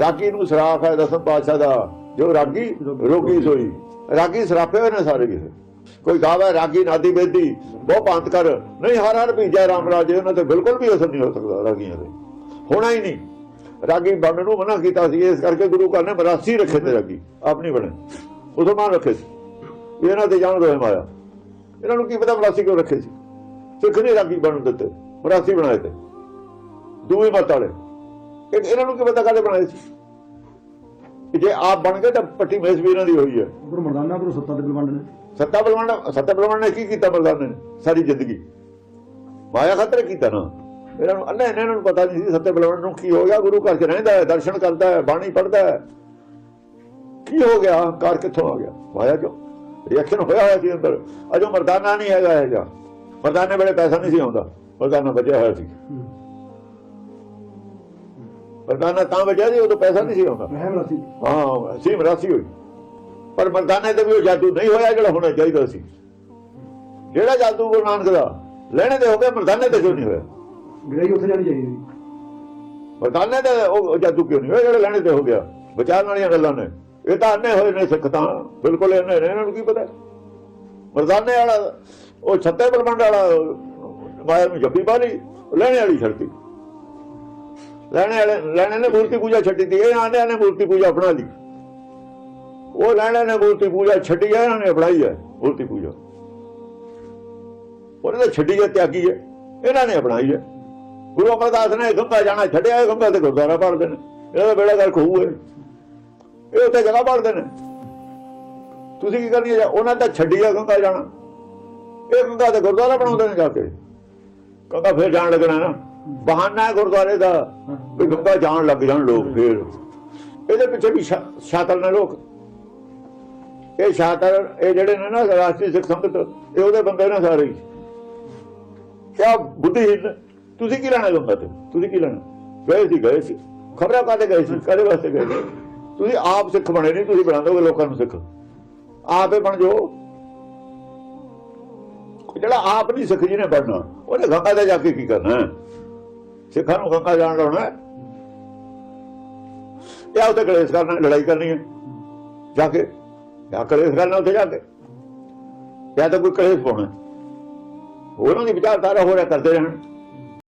ਰਾਗੀ ਨੂੰ ਸਰਾਫ ਹੈ, ਦਸਮ ਪਾਤਸ਼ਾਹ ਦਾ। ਜੋ ਰਾਗੀ ਰੋਗੀ ਸੋਈ। ਰਾਗੀ ਸਰਾਫੇ ਹੋਏ ਨੇ ਸਾਰੇ ਕਿਸੇ। ਕੋਈ ਗਾਵੇ ਰਾਗੀ ਨਾਦੀ ਬੇਦੀ। ਬਹੁ ਭਾਂਤ ਕਰ। ਨਹੀਂ, ਹਰ ਹਰ ਭੀਜੈ ਰਾਮ ਰਾਜੇ, ਉਹਨਾਂ ਤੇ ਬਿਲਕੁਲ ਵੀ ਅਸਰ ਨਹੀਂ ਹੋ ਸਕਦਾ ਰਾਗੀਆਂ ਦੇ ਹੋਣਾ ਹੀ ਨਹੀਂ। ਰਾਗੀ ਬਣਨ ਨੂੰ ਮਨਾ ਕੀਤਾ ਸੀ, ਇਸ ਕਰਕੇ ਗੁਰੂ ਘਰ ਨੇ ਮਰਾਸੀ ਰੱਖੇ ਤੇ ਰਾਗੀ। ਆਪ ਨਹੀਂ ਬਣੇ। ਮੁਸਲਮਾਨ ਰੱਖੇ ਸੀ। ਇਹਨਾਂ ਤੇ ਜਾਣ ਦੋਏ ਮਾਇਆ। ਇਹਨਾਂ ਨੂੰ ਕੀ ਪਤਾ ਮਰਾਸੀ ਕਿਉਂ ਰੱਖੇ ਸੀ। ਸਿੱਖ ਨੇ ਰਾਗੀ ਬਣਨ ਦਿੱਤੇ। ਮਰਾਸੀ ਬਣਾਏ ਤੇ। ਦੂਏ ਮਤ ਵਾਲੇ। ਇਹਨਾਂ ਨੂੰ ਕੀ ਪਤਾ ਕਾਹਦੇ ਬਣਾਏ ਸੀ? ਕਿ ਜੇ ਆਪ ਬਣ ਗਏ ਤਾਂ ਪੱਟੀ ਮੇਸ ਵੀ ਇਹਨਾਂ ਦੀ ਹੋਈ ਹੈ। ਗੁਰੂ ਮਰਦਾਨਾ ਗੁਰੂ ਸੱਤਾ ਦੇ ਬਲਵੰਡ ਨੇ। ਸੱਤਾ ਬਲਵਾਨ ਸੱਤਾ ਬਲਵਾਨ ਨੇ ਕੀ ਕੀਤਾ ਮਰਦਾਨੇ? ਨੇ ਸਾਰੀ ਜ਼ਿੰਦਗੀ। ਮਾਇਆ ਖਤਰੇ ਕੀਤਾ ਨਾ। ਇਹਨਾਂ ਨੂੰ ਅੰਨੇ ਇਹਨਾਂ ਨੂੰ ਪਤਾ ਨਹੀਂ ਸੀ ਸੱਤੇ ਬਲਵਾਨ ਨੂੰ ਕੀ ਹੋ ਗਿਆ। ਗੁਰੂ ਘਰ ਚ ਰਹਿੰਦਾ ਹੈ ਦਰਸ਼ਨ ਕਰਦਾ ਹੈ ਬਾਣੀ ਪੜ੍ਹਦਾ ਹੈ। ਕੀ ਹੋ ਗਿਆ? ਹੰਕਾਰ ਕਿੱਥੋਂ ਆ ਗਿਆ? ਮਾਇਆ ਚੋਂ। ਰਿਐਕਸ਼ਨ ਹੋਇਆ ਹੋਇਆ ਸੀ ਅੰਦਰ। ਅਜੋ ਮਰਦਾਨਾ ਨਹੀਂ ਹੈਗਾ ਇਹ ਜਾ ਮਰਦਾਨੇ ਵੇਲੇ ਪੈਸਾ ਨਹੀਂ ਸੀ ਆਉਂਦਾ। ਮਰਦਾਨਾ ਬਚਿਆ ਹੋਇਆ ਸੀ। ਮਰਦਾਨਾ ਤਾਂ ਬਚਿਆ ਸੀ ਉਦੋਂ ਪੈਸਾ ਨਹੀਂ ਸੀ ਆਉਂਦਾ। ਹਾਂ ਸੀ ਮਰਾਸੀ ਹੋਈ। ਪਰ ਮਰਦਾਨੇ ਤੇ ਵੀ ਉਹ ਜਾਦੂ ਨਹੀਂ ਹੋਇਆ ਜਿਹੜਾ ਹੋਣਾ ਚਾਹੀਦਾ ਸੀ। ਜਿਹੜਾ ਜਾਦੂ ਗੁਰੂ ਨਾਨਕ ਦਾ ਲੈਣੇ ਤੇ ਹੋ ਗਿਆ ਮਰਦਾਨੇ ਤੇ ਕਿਉਂ ਨਹੀਂ ਹੋਇਆ? ਗ੍ਰਹਿ ਉੱਥੇ ਜਾਣੀ ਚਾਹੀਦੀ ਮਰਦਾਨੇ ਤੇ ਉਹ ਜਾਦੂ ਕਿਉਂ ਨਹੀਂ ਹੋਇਆ ਜਿਹੜਾ ਲੈਣੇ ਤੇ ਹੋ ਗਿਆ? ਵਿਚਾਰਨ ਵਾਲੀਆਂ ਗੱਲਾਂ ਨੇ। ਇਹ ਤਾਂ ਅੰਨੇ ਹੋਏ ਨੇ ਸਿੱਖ ਤਾਂ। ਬਿਲਕੁਲ ਇਹਨੇ ਨੇ ਇਹਨਾਂ ਨੂੰ ਕੀ ਪਤਾ? ਮਰਦਾਨੇ ਵਾਲਾ ਉਹ ਛੱਤੇ ਬਲਮੰਡ ਵਾਲਾ ਮਾਇਆ ਨੂੰ ਜੱਫੀ ਪਾ ਲਈ ਲੈਣੇ ਵਾਲੀ ਛੱਡਤੀ। ਲੈਣੇ ਵਾਲੇ ਲੈਣੇ ਨੇ ਮੂਰਤੀ ਪੂਜਾ ਛੱਡੀ ਤੀ, ਇਹ ਆਂਦੇ ਨੇ ਮੂਰਤੀ ਪੂਜਾ ਅਪਣਾ ਲਈ। ਉਹ ਲੈਣੇ ਨੇ ਮੂਰਤੀ ਪੂਜਾ ਛੱਡੀ ਹੈ ਇਹਨਾਂ ਨੇ ਅਪਣਾਈ ਹੈ ਮੂਰਤੀ ਪੂਜਾ। ਉਹਨੇ ਤਾਂ ਛੱਡੀ ਹੈ ਤਿਆਗੀ ਹੈ ਇਹਨਾਂ ਨੇ ਅਪਣਾਈ ਹੈ ਗੁਰੂ ਅਮਰਦਾਸ ਨੇ ਗੰਗਾ ਜਾਣਾ ਛੱਡਿਆ, ਇਹ ਗੰਗਾ ਤੇ ਗੁਰਦੁਆਰਾ ਪੜਦੇ ਨੇ ਇਹਦਾ ਬੇੜਾ ਕਰ ਖੂਹ ਹੈ ਇਹ ਉੱਥੇ ਜਗ੍ਹਾ ਪੜਦੇ ਨੇ ਤੁਸੀਂ ਕੀ ਕਰਨੀ ਹੈ ਉਹਨਾਂ ਤਾਂ ਛੱਡੀ ਗੰਗਾ ਜਾਣਾ। ਇਹ ਗੰਗਾ ਤੇ ਗੁਰਦੁਆਰਾ ਬਣਾਉਂਦੇ ਨੇ ਜਾ ਕੇ। ਗੰਗਾ ਫੇਰ ਜਾਣ ਲੱਗਣਾ ਨਾ। ਬਹਾਨਾ ਹੈ ਗੁਰਦੁਆਰੇ ਦਾ ਵੀ ਗੰਗਾ ਜਾਣ ਲੱਗ ਜਾਣ ਲੋਕ ਫੇਰ। ਇਹਦੇ ਪਿੱਛੇ ਵੀ ਸ਼ਾਤਰ ਨੇ ਲੋਕ। ਇਹ ਸ਼ਾਤਰ ਇਹ ਜਿਹੜੇ ਨੇ ਨਾ ਰਾਸ਼ਟਰੀ ਸਿੱਖ ਸੰਗਤ ਇਹ ਉਹਦੇ ਬੰਦੇ ਨੇ ਸਾਰੇ ਹੀ। ਕਿਆ ਨੇ। ਤੁਸੀਂ ਕੀ ਲੈਣਾ ਗੰਗਾ ਤੇ? ਤੁਸੀਂ ਕੀ ਲੈਣਾ? ਗਏ ਸੀ ਗਏ ਸੀ। ਖਬਰਾਂ ਕਾਹਦੇ ਗਏ ਸੀ? ਕਦੇ ਵਾਸਤੇ ਗਏ ਤੁਸੀਂ ਆਪ ਸਿੱਖ ਬਣੇ ਨਹੀਂ ਤੁਸੀਂ ਬਣਾ ਦੋਗੇ ਲੋਕਾਂ ਨੂੰ ਸਿੱਖ। ਆਪੇ ਬਣ ਜਾਓ। ਜਿਹੜਾ ਆਪ ਨਹੀਂ ਸਿੱਖ ਜੀ ਨੇ ਬਣਨਾ ਉਹਨੇ ਗੰਗਾ ਤੇ ਜਾ ਕੇ ਕੀ ਕਰਨਾ? ਸਿੱਖਾਂ ਨੂੰ ਗੰਗਾ ਜਾਣ ਲਾਉਣਾ ਹੈ। ਜਾਂ ਉੱਥੇ ਕਲੇਸ਼ ਕਰਨਾ ਲੜਾਈ ਕਰਨੀ ਹੈ। ਜਾ ਕੇ, ਜਾਂ ਕਲੇਸ਼ ਕਰਨਾ ਉੱਥੇ ਜਾ ਕੇ। ਜਾਂ ਤਾਂ ਕੋਈ ਕਲੇਸ਼ ਪਾਉਣਾ ਉਹਨਾਂ ਦੀ ਵਿਚਾਰਧਾਰਾ ਹੋ ਰਿਹਾ ਕਰਦੇ ਰਹਿਣ।